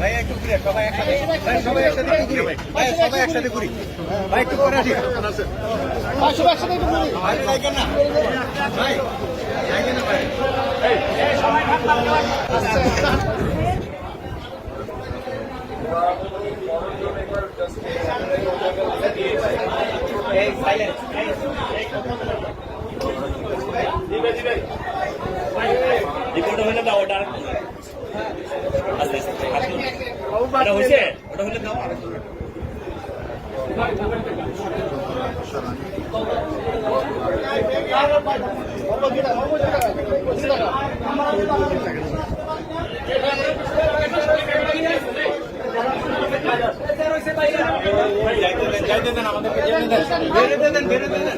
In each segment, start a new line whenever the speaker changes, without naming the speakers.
ভাই একটু ঘুরে সবাই একসাথে সবাই একসাথে সবাই একসাথে ঘুরি ভাই একটু ভাই ভাই লাগেন না ভাই এই সাইলেন্ট
রিপোর্ট হলে দাও ওটা আরেকটু আস্তে আস্তে হাত তুলো। ওটা। হয়েছে? ওটা হলে দাও।
যাইতে দেন। আমাদেরকে যেতে দেন। বেরোতে দেন বেরোতে দেন।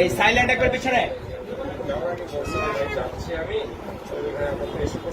এই
সাইলেন্ট একবার পিছনে
যাচ্ছি আমি এখন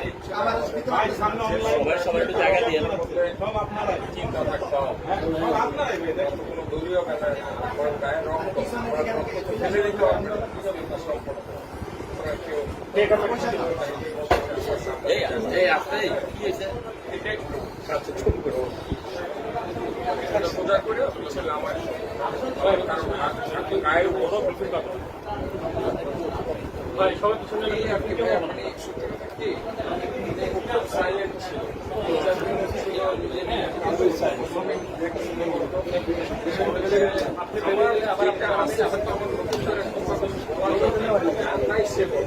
সবাই সবাই একটু।
চিন্তা থাকতে হবে কোনো দলীয় কথা গায়ে রক্ত ফেলে দিতে হবে সম্পর্ক
এই এই, আসতে কি হয়েছে
করে আমার কারণ গায়ের বড়
ভাই সবাই পিছনে
এই আপনি আপনি সত্যি কথা কি খুব সাইলেন্ট ছিল আমার আবার একটা আছে আবার তখন নতুন করে নাই সে বলে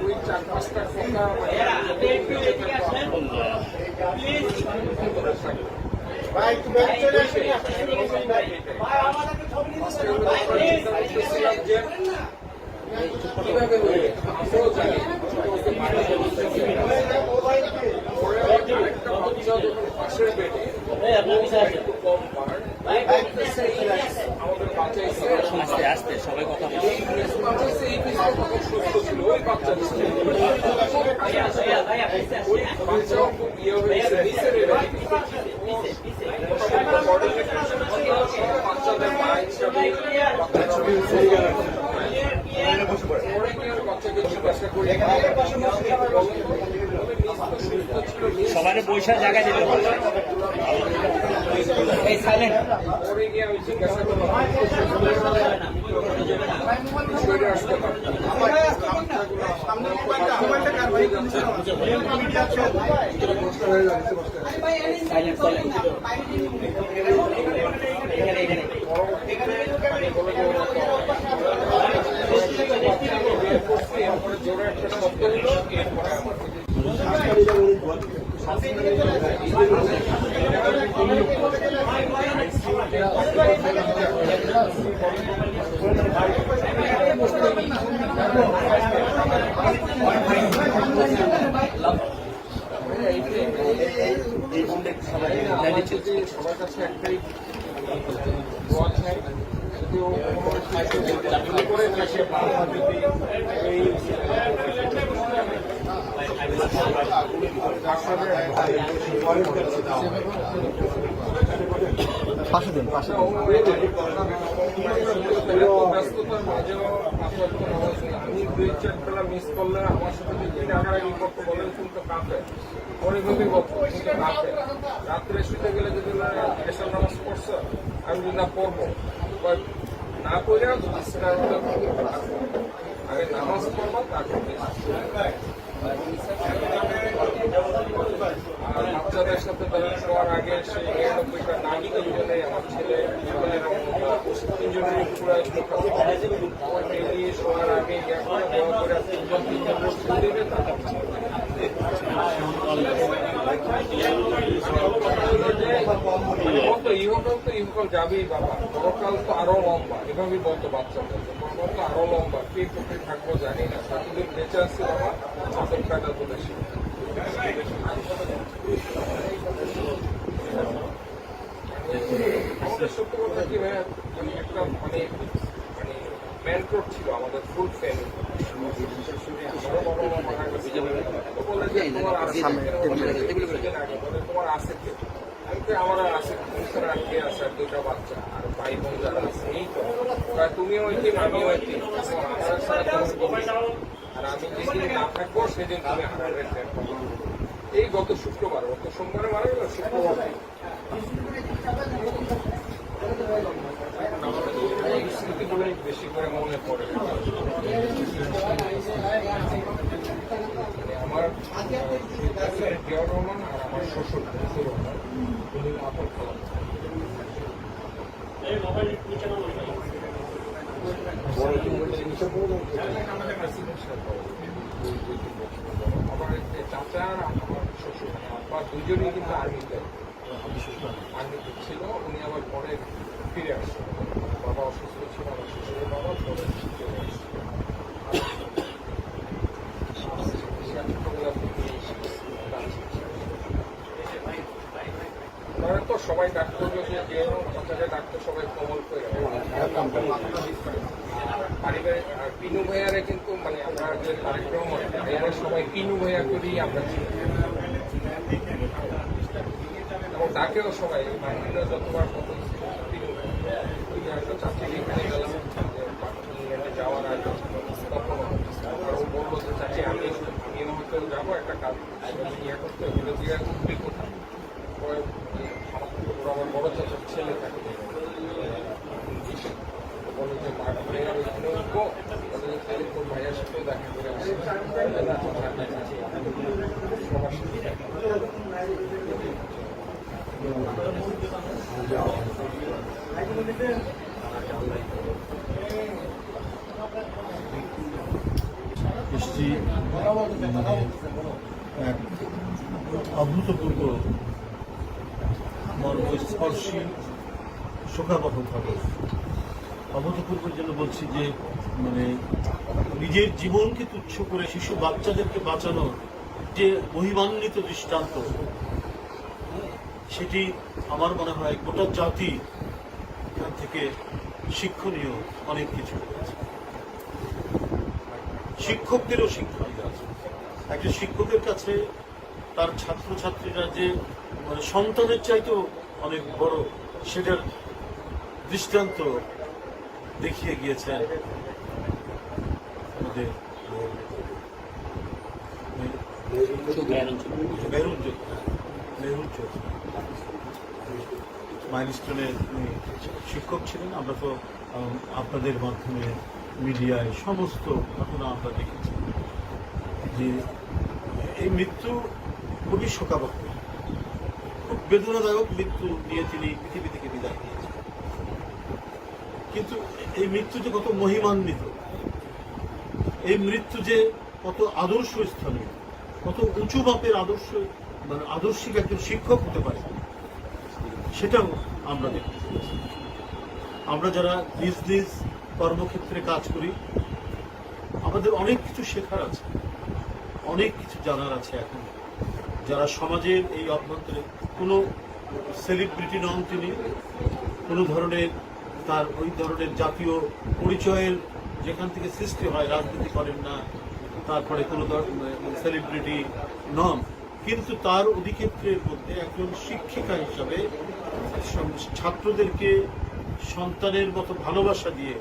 ওই চার পাঁচটা কথা কীভাবে হয়ে আমরাও জানি পরে আরেকটা বাচ্চা পার আমাদের বাচ্চা
আস্তে আস্তে সবাই কথা
বাচ্চাকে জিজ্ঞাসা করি
সবাই বৈশাখ জায়গা
সাইলেন্ট
পরে আমার সবার কাছে একটাই দোয়া চাই বাবা যদি এই আসলে
পাশে দিন, পাশে।
আমি দুই চার বেলা মিস করলে আমার সাথে যদি রাগারাগি করতে বলেন কিন্তু কাঁপে পরে ভেবে কিন্তু কাঁপে রাত্রে শুতে গেলে যদি না এসব নামাজ পড়ছো আমি যদি না পড়ব না পড়ে আগে নামাজ পড়ব, তারপর বাচ্চাদের সাথে শোয়ার আগে সেই তিনজনে আমার ছেলে, তিনজনের তিনজনের শোয়ার আগে তারপর ইহকাল তো ইহকাল যাবেই বাবা পরকাল তো আরও লম্বা। এভাবেই বলতো বাচ্চাদের পরকাল তো আরও লম্বা। কে থাকব জানি না। যতদিন বেঁচে আসছে বাবা। ততদিন কাটা তুলেছি সত্য কথা কি একটা মানে মানে মেন্টর ছিল আমাদের ফুল যে তোমার আছে? আমি আমার আছে আছে আর বাচ্চা আর ভাই বোন যারা আছে এই তো এতিম আমিও এতিম আমার আর আমি যেদিন না থাকব সেদিন তুমি হারাবে এই গত শুক্রবার, গত সোমবারে মারা গেল শুক্রবার। বেশি করে মনে পড়ে আমার আমার শ্বশুর আপন খালাম আমার চাচা আর আমার শ্বশুর আব্বা দুজনেই কিন্তু আর্মিতে আর্মিতে ছিল উনি আবার পরে ফিরে আসছে বাবা অসুস্থ ছিল আমার শ্বশুরের বাবা পরে চলে আসছে তারা তো সবাই ডাক্তার যে বাচ্চাকে ডাক্তার সবাই কমল করে পারিবারিক পিনু ভাইয়ারে কিন্তু মানে আমরা যে কার্যক্রম ভাইয়ারা সবাই পিনু ভাইয়া করেই আমরা এবং তাকেও সবাই মাহিরা যতবার কত পিনু ভাইয়া একটা চাকরি এখানে গেলাম যাওয়ার আগে তখন বলল যে চাকরি আমি আমিও হয়তো যাব, একটা কাজ ইয়ে করতে ওগুলো দিয়ে কোথায়? আমার বড় চাচার ছেলে থাকে বলে যে, মা ভাইয়ার ওইখানে উঠবো বলে যে, তাহলে তোর ভাইয়ার আসি সাথে দেখা করে।
এক অভূতপূর্ব মর্মস্পর্শী শোকাবহ খবর অভূতপূর্বের জন্য বলছি যে মানে নিজের জীবনকে তুচ্ছ করে শিশু বাচ্চাদেরকে বাঁচানোর যে মহিমান্বিত দৃষ্টান্ত, সেটি আমার মনে হয় গোটা জাতি এখান থেকে শিক্ষণীয় অনেক কিছু রয়েছে শিক্ষকদেরও শিক্ষা আছে। একজন শিক্ষকের কাছে তার ছাত্রছাত্রীরা যে মানে সন্তানের চাইতেও অনেক বড়, সেটার দৃষ্টান্ত দেখিয়ে গিয়েছেন আমাদের উনি শিক্ষক ছিলেন, আমরা তো আপনাদের মাধ্যমে মিডিয়ায় সমস্ত ঘটনা আমরা দেখেছি। যে এই মৃত্যু খুবই শোকাবহ খুব বেদনাদায়ক মৃত্যু নিয়ে তিনি পৃথিবী থেকে বিদায় নিয়েছেন। কিন্তু এই মৃত্যু যে কত মহিমান্বিত, এই মৃত্যু যে কত আদর্শ স্থানীয় কত উঁচু মাপের আদর্শ মানে আদর্শিক একজন শিক্ষক হতে পারে, সেটাও আমরা দেখতে। আমরা যারা নিজ নিজ কর্মক্ষেত্রে কাজ করি, আমাদের অনেক কিছু শেখার আছে, অনেক কিছু জানার আছে এখন। যারা সমাজের এই অভ্যন্তরে কোনো সেলিব্রিটি নন তিনি, কোনো ধরনের তার ওই ধরনের জাতীয় পরিচয়ের যেখান থেকে সৃষ্টি হয়, রাজনীতি করেন না, তারপরে কোনো সেলিব্রিটি নন। কিন্তু তার অধিক্ষেত্রের মধ্যে একজন শিক্ষিকা হিসাবে ছাত্রদেরকে সন্তানের মতো ভালোবাসা দিয়ে,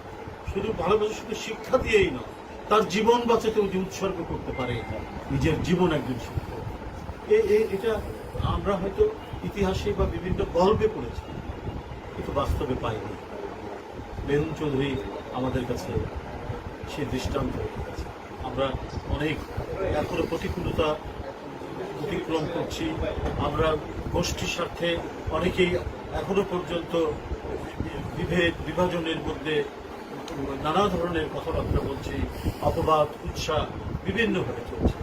শুধু ভালোবাসা, শুধু শিক্ষা দিয়েই নয়, তার জীবন বাঁচাতেও যে উৎসর্গ করতে পারে, নিজের জীবন একজন শিক্ষক। এটা আমরা হয়তো ইতিহাসে বা বিভিন্ন গল্পে পড়েছি, কিন্তু বাস্তবে পাইনি। মেহুন চৌধুরী আমাদের কাছে সে দৃষ্টান্ত আমরা অনেক এখনও প্রতিকূলতা অতিক্রম করছি। আমরা গোষ্ঠীর স্বার্থে অনেকেই এখনও পর্যন্ত বিভেদ, বিভাজনের মধ্যে নানা ধরনের কথাবার্তা বলছি, অপবাদ উৎসাহ বিভিন্নভাবে চলছে।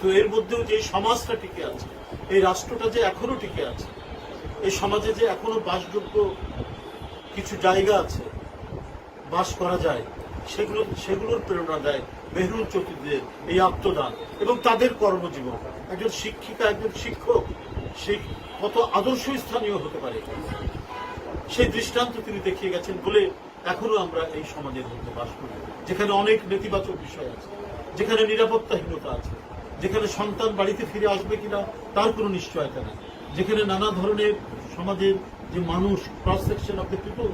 কিন্তু এর মধ্যেও যে সমাজটা টিকে আছে, এই রাষ্ট্রটা যে এখনও টিকে আছে, এই সমাজে যে এখনও বাসযোগ্য কিছু জায়গা আছে, বাস করা যায়, সেগুলো, সেগুলোর প্রেরণা দেয় মেহরুল চৌধুরীদের এই আত্মদান এবং তাদের কর্মজীবন। একজন শিক্ষিকা, একজন শিক্ষক, সে কত আদর্শ স্থানীয় হতে পারে? সেই দৃষ্টান্ত তিনি দেখিয়ে গেছেন বলে এখনও আমরা এই সমাজের মধ্যে বাস করি, যেখানে অনেক নেতিবাচক বিষয় আছে, যেখানে নিরাপত্তাহীনতা আছে। যেখানে সন্তান বাড়িতে ফিরে আসবে কিনা, তার কোনো নিশ্চয়তা নেই। যেখানে নানা ধরনের সমাজের যে মানুষ cross section of the people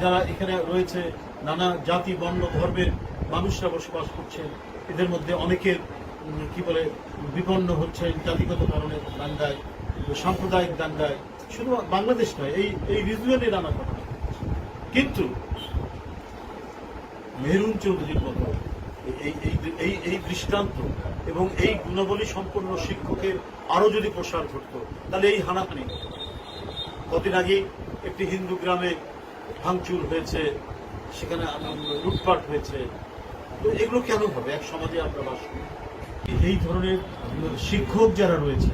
যারা এখানে রয়েছে, নানা জাতি, বর্ণ, ধর্মের মানুষরা বসবাস করছেন, এদের মধ্যে অনেকের কি বলে, বিপন্ন হচ্ছেন জাতিগত কারণে দাঙ্গায়, সাম্প্রদায়িক দাঙ্গায়। শুধু বাংলাদেশ নয়, এই এই রিজনে নানা ঘটনা কিন্তু মেহরুন চৌধুরীর মতো এই এই এই এই দৃষ্টান্ত এবং এই গুণাবলী সম্পন্ন শিক্ষকের আরও যদি প্রসার ঘটতো, তাহলে এই হানাহানি। কদিন আগে একটি হিন্দু গ্রামে ভাঙচুর হয়েছে, সেখানে লুটপাট হয়েছে। তো এগুলো কেন হবে? এক সমাজে আমরা বাস করি। এই ধরনের শিক্ষক যারা রয়েছে,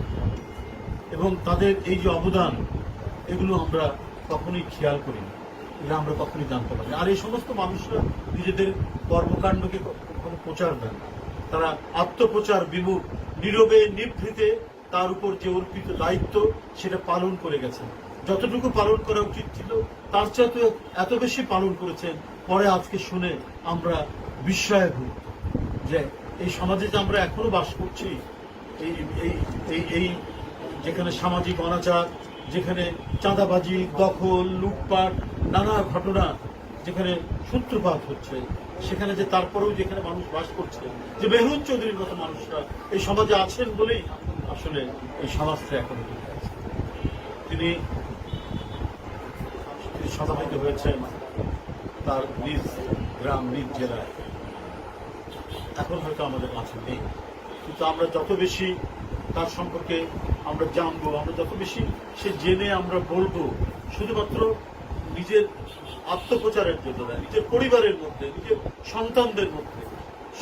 এবং তাদের এই যে অবদান, এগুলো আমরা কখনোই খেয়াল করি না। এগুলো আমরা কখনোই জানতে পারি। আর এই সমস্ত মানুষরা নিজেদের কর্মকাণ্ডকে কখনো প্রচার দেন না। তারা আত্মপ্রচার বিমুখ নীরবে, নিভৃতে তার উপর যে অর্পিত দায়িত্ব সেটা পালন করে গেছেন। যতটুকু পালন করা উচিত ছিল, তার চাইতে এত বেশি পালন করেছেন। পরে আজকে শুনে আমরা বিস্ময়ে ভূত যে এই সমাজে যে আমরা এখনও বাস করছি এই এই এই যেখানে সামাজিক অনাচার, যেখানে চাঁদাবাজি, দখল, লুটপাট, নানা ঘটনা যেখানে সূত্রপাত হচ্ছে সেখানে যে তারপরেও যেখানে মানুষ বাস করছে, যে মেহরুন চৌধুরীর মতো মানুষরা এই সমাজে আছেন বলেই আসলে এই সমাজটা এখনও তিনি সমাহিত হয়েছেন তার নিজ গ্রাম, নিজ জেলায়। এখন হয়তো আমাদের মাঝে নেই। কিন্তু আমরা যত বেশি তার সম্পর্কে আমরা জানব, আমরা যত বেশি সে জেনে আমরা বলব, শুধুমাত্র নিজের আত্মপ্রচারের জন্য না নিজের পরিবারের মধ্যে, নিজের সন্তানদের মধ্যে।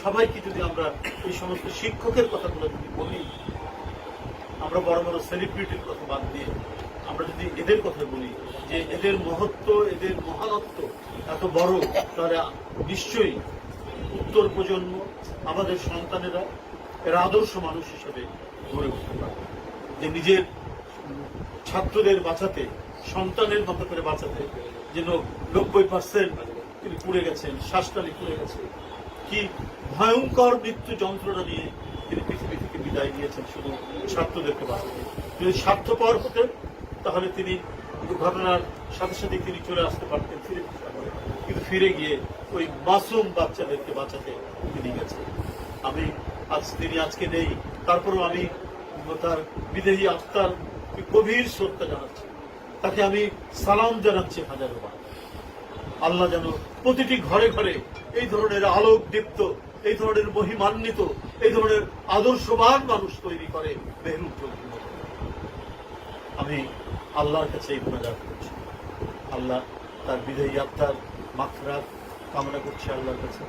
সবাইকে যদি আমরা এই সমস্ত শিক্ষকের কথাগুলো যদি বলি, আমরা বড় বড় সেলিব্রিটির কথা বাদ দিয়ে আমরা যদি এদের কথা বলি, যে এদের মহত্ব, এদের মহানত্ব এত বড়, তারা নিশ্চয়ই উত্তর প্রজন্ম, আমাদের সন্তানেরা, এরা আদর্শ মানুষ হিসেবে গড়ে উঠতে পারে যে নিজের ছাত্রদের বাঁচাতে, সন্তানের মতো করে বাঁচাতে যেন নব্বই পার্সেন্ট তিনি পুড়ে গেছেন শ্বাসটালি পুড়ে গেছে কি ভয়ঙ্কর মৃত্যু যন্ত্রণা নিয়ে তিনি পৃথিবী থেকে বিদায় নিয়েছেন শুধু ছাত্রদেরকে বাঁচাতে। যদি স্বার্থপর হতেন, তাহলে তিনি ঘটনার সাথে সাথে তিনি চলে আসতে পারতেন, ফিরে কিন্তু ফিরে গিয়ে ওই মাসুম বাচ্চাদেরকে বাঁচাতে তিনি গেছেন। আমি আজ, তিনি আজকে নেই, তারপরেও আমি তার বিদেহী আত্মার গভীর শ্রদ্ধা জানাচ্ছি। তাকে আমি সালাম জানাচ্ছি হাজারো বার। আল্লাহ যেন প্রতিটি ঘরে ঘরে এই ধরনের আলোক দীপ্ত, এই ধরনের মহিমান্বিত, এই ধরনের আদর্শবান মানুষ তৈরি করে মেহরুব চৌধুরীর মতো। আমি আল্লাহর কাছে এই গুণাগার করছি। আল্লাহ তার বিদায়ী আত্মার মাত্রা কামনা করছি আল্লাহর কাছে।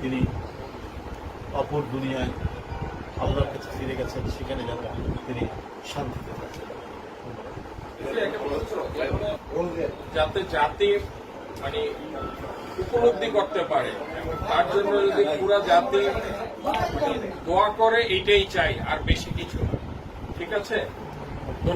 তিনি অপর দুনিয়ায় আল্লাহর কাছে ফিরে গেছেন, সেখানে যেন তিনি শান্তিতে থাকেন
যাতে জাতি মানে উপলব্ধি করতে পারে। তার জন্য যদি পুরা জাতি মানে দোয়া করে, এইটাই চাই, আর বেশি কিছু ঠিক আছে?